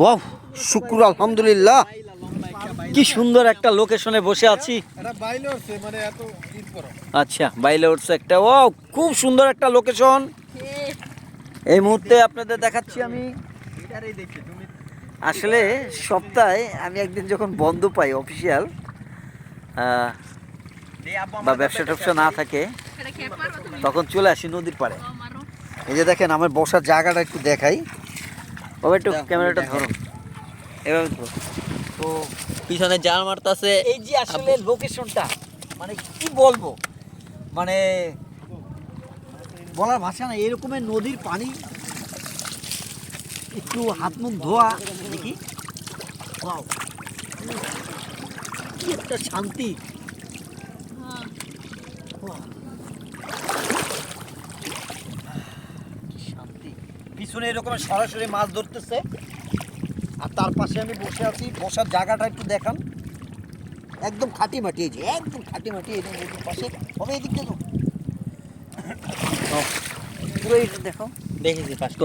Wow শুক্র আলহামদুলিল্লাহ। কি সুন্দর একটা লোকেশনে বসে আছি। মানে আচ্ছা বাইলে উঠছে একটা ও খুব সুন্দর একটা লোকেশন এই মুহূর্তে আপনাদের দেখাচ্ছি আমি। আসলে সপ্তাহে আমি একদিন যখন বন্ধ পাই অফিসিয়াল বা ব্যবসা ট্যাবসা না থাকে তখন চলে আসি নদীর পাড়ে। এই যে দেখেন আমার বসার জায়গাটা একটু দেখাই। বাবা একটু ক্যামেরাটা ধরো। এভাবে ধরো। তো পিছনে জাল মারতাছে। এই যে আসলে লোকেশনটা মানে কি বলব? মানে বলার ভাষা না এরকমের নদীর পানি একটু হাত মুখ ধোয়া দেখি। কি একটা শান্তি হ্যাঁ Wow! কি শান্তি পিছনে এরকম সরাসরি মাছ ধরতেছে। আর তার পাশে আমি বসে আছি। বসার জায়গাটা একটু দেখান। একদম খাটি মাটি এই যে একদম খাটি মাটি এই পাশে। হবে এদিক দেখো পুরো এটা দেখো। দেখেছি পাঁচ